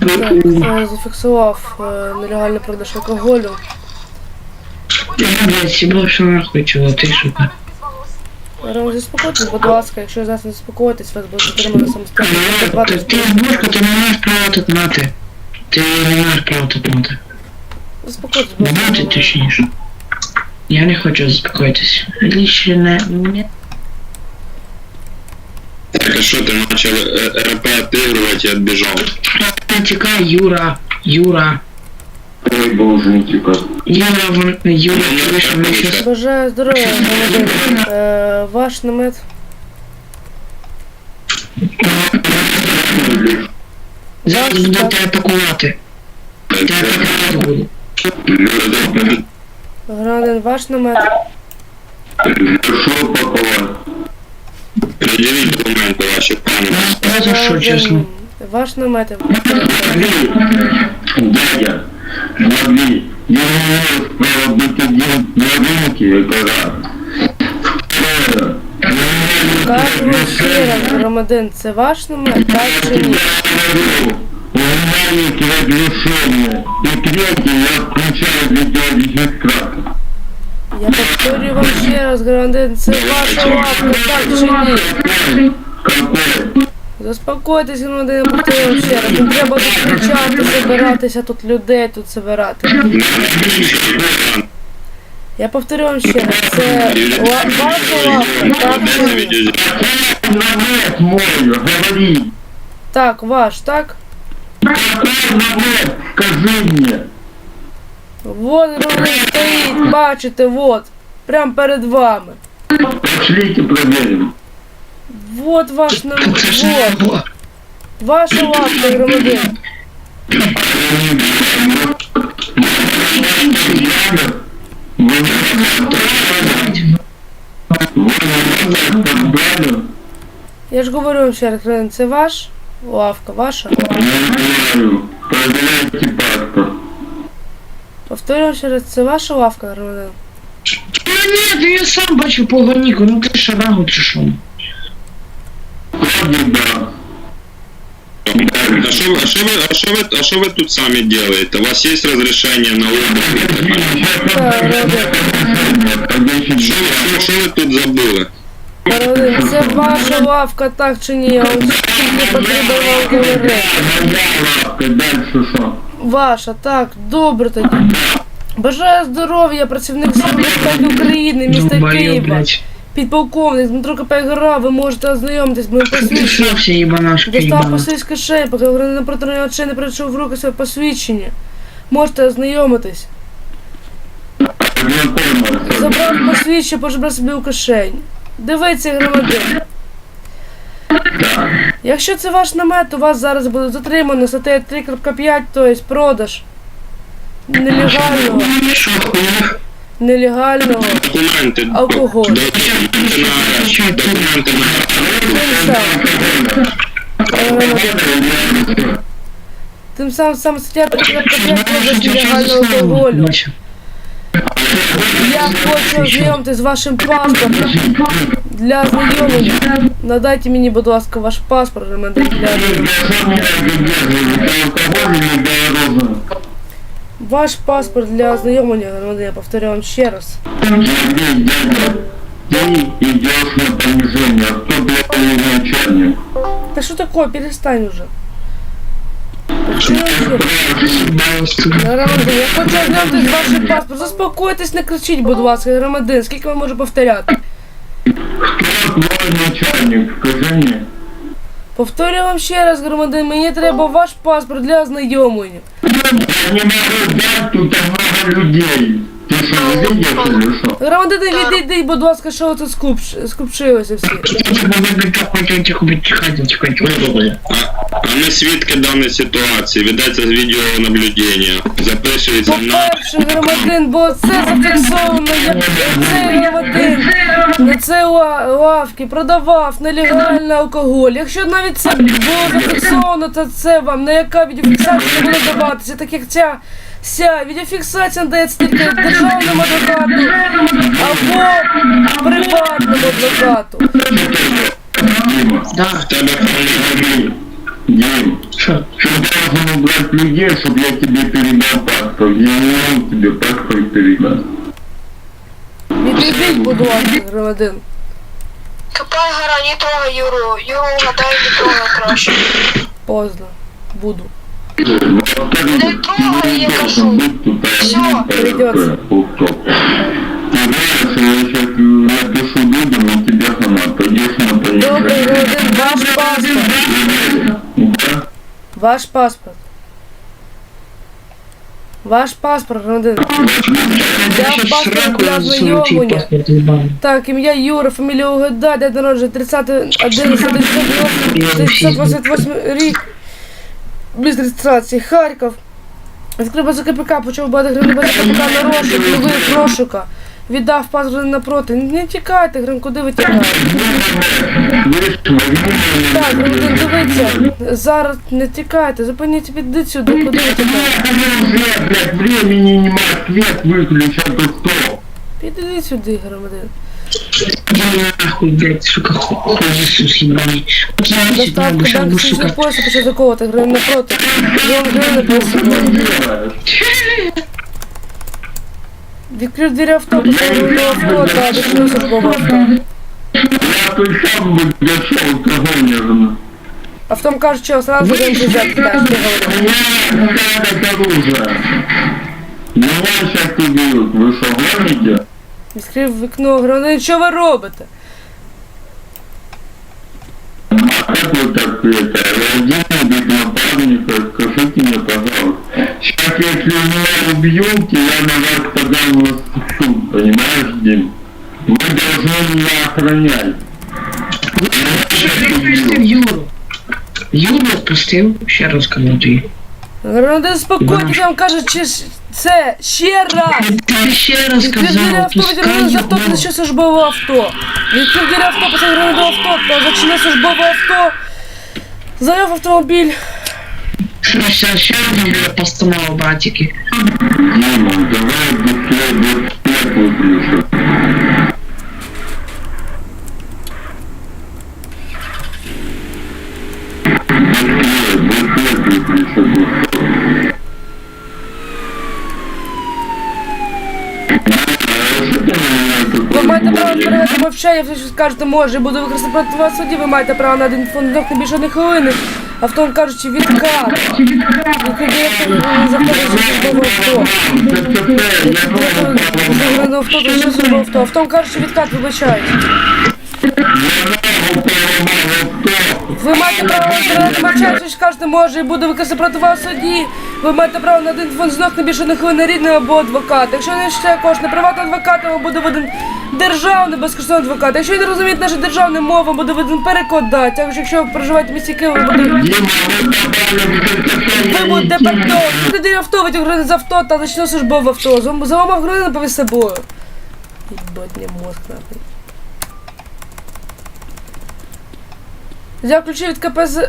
Так, е, зафіксував е, нелегальний продаж алкоголю. Сібав, нахуй, чого, ти заспокойтесь, будь ласка, якщо ви зараз не заспокоїтесь, вас буде затримано самостійно. Ти, ти бушка, ти не маєш права тут мати. Ти не маєш права тут мати. Заспокойтесь, будь Мати точніше. Я не хочу заспокоїтись. Лише не что ты начал э, РП отыгрывать и отбежал? Не тікай, Юра. Юра. Ой, боже, не тікай. Юра, вон, Юра, Ну, вийшов ну, ми щас. Бажаю здоров'я, громадянин. Е, Ваш намет. Зараз буду тебе пакувати. Тебе пакувати буду. Громадянин, ваш намет. Що пакувати? Предъявить документы ваши пане. Я за що, чесно? Громадянин, Ваш намет. Дядя, смотри, я не имею права быть один на рынке, это раз. Второе, я не имею Кажу ще раз, громадян, це ваш намет, так чи ні? говорю, у меня есть разрешение. И третье, я включаю видеорегистратор. Я повторюю вам ще раз, громадян, це ваша лавка, так чи ні? Заспокойтесь, громадян, я повторюю ще раз. Не треба тут кричати, забиратися, тут людей тут забирати. Я повторю вам ще раз, це ваша лавка, так чи ні? Так, ваш, так? Вот громадян стоїть, бачите, вот. Прям перед вами. Пошлите проверим. Вот ваш не вот. Ваша лавка, громадян. Я ж говорю вам ще раз, це ваш лавка, ваша. Повторюю ще раз, це ваша лавка, громадян Ну ні, я сам бачу поганіку, ну ти шарагу чи що? Вроде да. А что, а, шо вы, а, шо вы, а шо вы тут сами делаете? У вас есть разрешение на обыск? Так, громадян. Что вы, шо вы тут забыли? Громадян, це ваша лавка, так чи ні? Я вам тільки потрібно вам говорити. Моя лапка, дальше что? Ваша, так, добре тоді. Бажаю здоров'я, працівник Служби безпеки України, міста Долбоєб, Києва. Підполковник Дмитро Капайгора, ви можете ознайомитись шлявся, їбанашка, Достав посильська шея, поки громадянин проти очей не прийшов в руки своє посвідчення. Можете ознайомитись. Забрав посвідчення, пожебрав собі у кишень. Дивіться, громадян. Якщо це ваш намет, то вас зараз буде затримано статтею 3.5, тобто продаж нелегального, Що хуя? нелегального Документы. алкоголю. Документы на арест. Документы на арест. Тим самим, тим самим саме стаття 3.5 продаж нелегального алкоголю. Бачу. Я хочу ознайомитись з вашим паспортом для ознайомлення. Надайте мені, будь ласка, ваш паспорт громадян, для ознайомлення. Ваш паспорт для ознайомлення, громадян, я повторю вам ще раз. Та що таке, перестань уже. Повторю вам. Громадян, я хочу з вашим паспортом. Заспокойтесь, не кричіть, будь ласка, громадян, скільки ви можете повторяти? Кто твой начальник? Скажи мне. Повторюю вам ще раз, громадян, мені треба ваш паспорт для ознайомлення. Я не могу дать, тут много людей. Ты что, видишь или что? Громадяни, відійдіть, будь ласка, що ви тут скупч- скупчилися всі. А, ми свідки даної ситуації. Ведеться відеонаблюдення. Записується на По-перше, громадин, бо це зафіксовано, як цей громадин на цій ла- лавці продавав нелегальний алкоголь. Якщо навіть це було зафіксовано, то це вам на яка відеофіксація не буде даватися, так як ця Ся, відеофіксація надається тільки державному адвокату або приватному адвокату. В тебе Що? что убрать людей, чтобы я тебе передал паспорт? Я не могу тебе паспорт передать. Відійдіть, будь ласка, громадин. Копай гора, не трогай Юру. Юру угадай, не трогай краще. Поздно. Буду. Не трогай, я кажу. Всё, придётся. Ты знаешь, я сейчас напишу людям, и тебе хана, пойдешь на Добрий понижение. громадин, ваш паспорт. Да? Ваш паспорт. Ваш паспорт, громадин. Я паспорт щас для сраку засуну твій знайомлення. паспорт в банк. Так, ім'я Юра, фамілія Угада, день народження 30 11 1988 рік. Без реєстрації, Харків. Відкрив базу КПК, почав бати гривень базу КПК на розшук, новий розшука. Віддав паспорт напроти. Не тікайте, грин, куди ви тікаєте? Так, громадин, дивіться. Зараз не тікайте, зупиніться, підійдіть сюди, куди ви тікаєте? Времени сюди, громадин. Иди нахуй, блядь, сука, ху- хуй Иисус ебаный. Вот я сюда Доставка вышел, банк бы, сільського сука. пояса почав заковувати, гривень напроти. Вам гривень просимо. Делаешь? Відкрив двері авто, поставив до авто та дочинив службове авто. Я то сам бы дошел, кого мне жена. Автом кажуть, що сразу будемо приїжджати, так, що говорю. Меня надо оружие. Меня сейчас убьют. Вы что, гоните? Відкрив вікно, громадянин, що ви робите? А как вы так это? Один без напарника, скажите мне, пожалуйста. Сейчас, если меня убьете, я на вас подам в суд, понимаешь, Дим? Вы должны меня охранять. Що ти відпустив Юру? Юру відпустив? Ще раз кажу тобі. Громадянин, спокойтесь, вам кажуть, чи ж це ще раз. Ти ще раз авто, пускай відкрив з авто, та службове авто. Відкрив двері авто, громадянин до авто, та зачинив службове авто. Завів автомобіль. Ще, ще одна постанова, братики. Дима, давай быстрее, быстрее зберігати мовчання, все, що скажете, може, буду використати проти вас судді, суді, ви маєте право на один фонд не більше одної хвилини. Автом кажучи, відкат. Відкрив за службове авто. А в то що службове авто. Автом кажучи, відкат, вибачають. Ви маєте право збирати що скажете, може, і буде використати проти вас в суді. Ви маєте право на один знов не більше одної хвилини рідний або адвокат. Якщо не ще кошти приватний адвокат, вам буде виден державний безкоштовний адвокат. Якщо ви не розумієте нашу державну мову, буде виден перекладач. А якщо ви проживаєте в місті Києві, буде ви будете пальто. Туди авто витягнути з авто та почне службове авто. За за вами гривень повіз собою. Їбать мені мозг нахуй. Я включив від КПЗ.